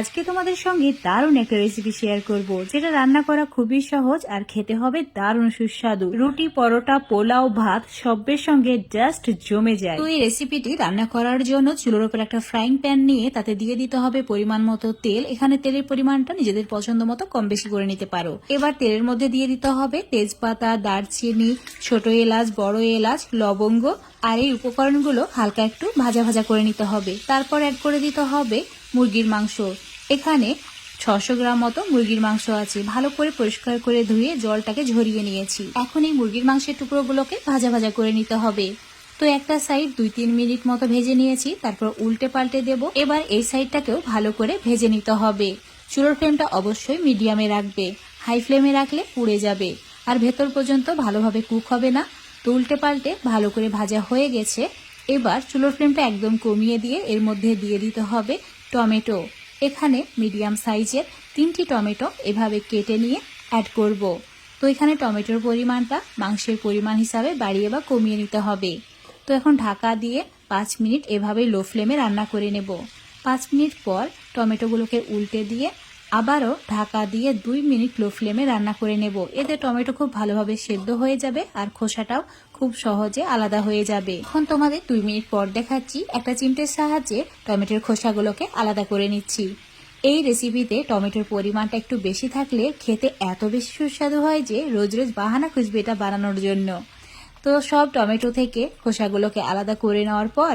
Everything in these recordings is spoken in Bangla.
আজকে তোমাদের সঙ্গে দারুণ একটা রেসিপি শেয়ার করব, যেটা রান্না করা খুবই সহজ আর খেতে হবে দারুণ সুস্বাদু। রুটি, পরোটা, পোলাও, ভাত সবের সঙ্গে জাস্ট জমে যায়। তো এই রেসিপিটি রান্না করার জন্য চুলোর উপর একটা ফ্রাইং প্যান নিয়ে তাতে দিয়ে দিতে হবে পরিমাণ মতো তেল। এখানে তেলের পরিমাণটা নিজেদের পছন্দ মতো কম বেশি করে নিতে পারো। এবার তেলের মধ্যে দিয়ে দিতে হবে তেজপাতা, দারচিনি, ছোট এলাচ, বড় এলাচ, লবঙ্গ আর এই উপকরণগুলো হালকা একটু ভাজা ভাজা করে নিতে হবে। তারপর অ্যাড করে দিতে হবে মুরগির মাংস। এখানে ছশো গ্রাম মতো মুরগির মাংস আছে। ভালো করে পরিষ্কার করে ধুয়ে জলটাকে ঝরিয়ে নিয়েছি। এখন এই মুরগির মাংসের টুকরোগুলোকে ভাজা ভাজা করে নিতে হবে। তো একটা সাইড দুই তিন মিনিট মতো ভেজে নিয়েছি, তারপর উল্টে পাল্টে দেব। এবার এই সাইডটাকেও ভালো করে ভেজে নিতে হবে। চুলোর ফ্লেমটা অবশ্যই মিডিয়ামে রাখবে। হাই ফ্লেমে রাখলে পুড়ে যাবে। আর ভেতর পর্যন্ত ভালোভাবে কুক হবে না। তো উল্টে পাল্টে ভালো করে ভাজা হয়ে গেছে। এবার চুলোর ফ্লেমটা একদম কমিয়ে দিয়ে এর মধ্যে দিয়ে দিতে হবে টমেটো। এখানে মিডিয়াম সাইজের তিনটি টমেটো এভাবে কেটে নিয়ে অ্যাড করব। তো এখানে টমেটোর পরিমাণটা মাংসের পরিমাণ হিসাবে বাড়িয়ে বা কমিয়ে নিতে হবে। তো এখন ঢাকা দিয়ে পাঁচ মিনিট এভাবে লো ফ্লেমে রান্না করে নেব। পাঁচ মিনিট পর টমেটোগুলোকে উল্টে দিয়ে আবারও ঢাকা দিয়ে দুই মিনিট লো ফ্লেমে রান্না করে নেব। এতে টমেটো খুব ভালোভাবে সেদ্ধ হয়ে যাবে আর খোসাটাও খুব সহজে আলাদা হয়ে যাবে। এখন তোমাদের দুই মিনিট পর দেখাচ্ছি একটা চিমটের সাহায্যে টমেটোর খোসাগুলোকে আলাদা করে নিচ্ছি। এই রেসিপিতে টমেটোর পরিমাণটা একটু বেশি থাকলে খেতে এত বেশি সুস্বাদু হয় যে রোজ রোজ বাহানা খুঁজবে এটা বানানোর জন্য। তো সব টমেটো থেকে খোসাগুলোকে আলাদা করে নেওয়ার পর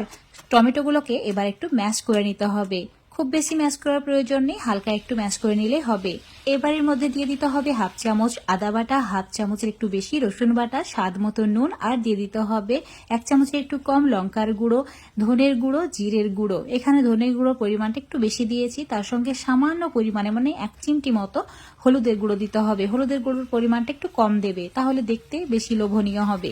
টমেটোগুলোকে এবার একটু ম্যাশ করে নিতে হবে। খুব বেশি ম্যাশ করার প্রয়োজন নেই, হালকা একটু ম্যাশ করে নিলে হবে। এবারের মধ্যে দিয়ে দিতে হবে হাফ চামচ আদা বাটা, হাফ চামচের একটু বেশি রসুন বাটা, স্বাদ মতো নুন, আর দিয়ে দিতে হবে এক চামচের একটু কম লঙ্কার গুঁড়ো, ধনের গুঁড়ো, জিরের গুঁড়ো। এখানে ধনের গুঁড়ো পরিমাণটা একটু বেশি দিয়েছি, তার সঙ্গে সামান্য পরিমাণে মানে এক চিমটি মতো হলুদের গুঁড়ো দিতে হবে। হলুদের গুঁড়োর পরিমাণটা একটু কম দেবে, তাহলে দেখতে বেশি লোভনীয় হবে।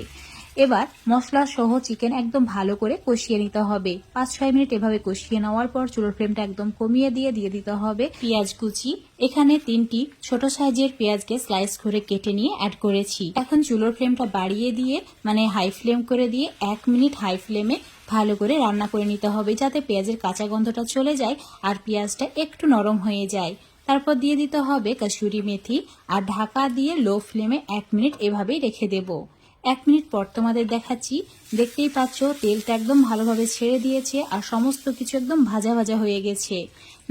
এবার মশলা সহ চিকেন একদম ভালো করে কষিয়ে নিতে হবে। পাঁচ ছয় মিনিট এভাবে কষিয়ে নেওয়ার পর চুলোর ফ্লেমটা একদম কমিয়ে দিয়ে দিয়ে দিতে হবে। পেঁয়াজ কুচি। এখানে তিনটি ছোট সাইজের পেঁয়াজকে স্লাইস করে কেটে নিয়ে অ্যাড করেছি। এখন চুলোর ফ্লেমটা বাড়িয়ে দিয়ে মানে হাই ফ্লেম করে দিয়ে এক মিনিট হাই ফ্লেমে ভালো করে রান্না করে নিতে হবে যাতে পেঁয়াজের কাঁচা গন্ধটা চলে যায় আর পেঁয়াজটা একটু নরম হয়ে যায়। তারপর দিয়ে দিতে হবে কাসুরি মেথি আর ঢাকা দিয়ে লো ফ্লেমে এক মিনিট এভাবেই রেখে দেবো। এক মিনিট পর তোমাদের দেখাচ্ছি। দেখতেই পাচ্ছ, তেলটা একদম ভালোভাবে ছেড়ে দিয়েছে আর সমস্ত কিছু একদম ভাজা ভাজা হয়ে গেছে।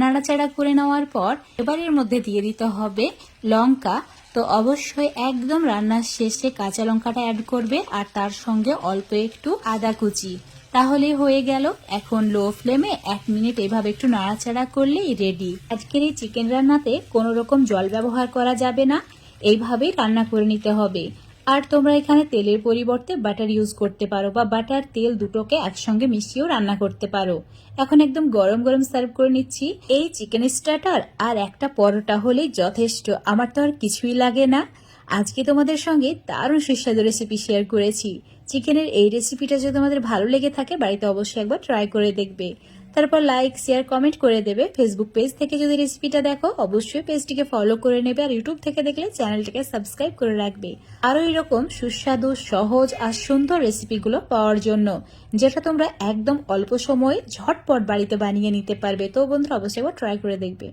নাড়াচাড়া করে নেওয়ার পর এবারের মধ্যে দিয়ে দিতে হবে লঙ্কা। তো অবশ্যই একদম রান্নার শেষে কাঁচা লঙ্কাটা অ্যাড করবে আর তার সঙ্গে অল্প একটু আদা কুচি। তাহলে হয়ে গেল, এখন লো ফ্লেমে এক মিনিট এভাবে একটু নাড়াচাড়া করলেই রেডি আজকের এই চিকেন রান্নাতে কোনো রকম জল ব্যবহার করা যাবে না। এইভাবেই রান্না করে নিতে হবে। আর তোমরা এখানে তেলের পরিবর্তে বাটার ইউজ করতে পারো বা বাটার তেল দুটোকে একসঙ্গে মিশিয়েও রান্না করতে পারো। এখন একদম গরম গরম সার্ভ করে নিচ্ছি। এই চিকেন স্টার্টার আর একটা পরোটা হলেই যথেষ্ট, আমার তো আর কিছুই লাগে না। আজকে তোমাদের সঙ্গে দারুণ সুস্বাদু রেসিপি শেয়ার করেছি। চিকেনের এই রেসিপিটা যদি তোমাদের ভালো লেগে থাকে, বাড়িতে অবশ্যই একবার ট্রাই করে দেখবে। তারপর লাইক শেয়ার কমেন্ট করে দেবে। ফেসবুক পেজ থেকে যদি রেসিপিটা দেখো, অবশ্যই পেজটিকে ফলো করে নেবে আর ইউটিউব থেকে দেখলে চ্যানেলটিকে সাবস্ক্রাইব করে রাখবে। আরও এরকম সুস্বাদু, সহজ আর সুন্দর রেসিপিগুলো পাওয়ার জন্য, যেটা তোমরা একদম অল্প সময়ে ঝটপট বাড়িতে বানিয়ে নিতে পারবে। তো বন্ধুরা, অবশ্যই ট্রাই করে দেখবে।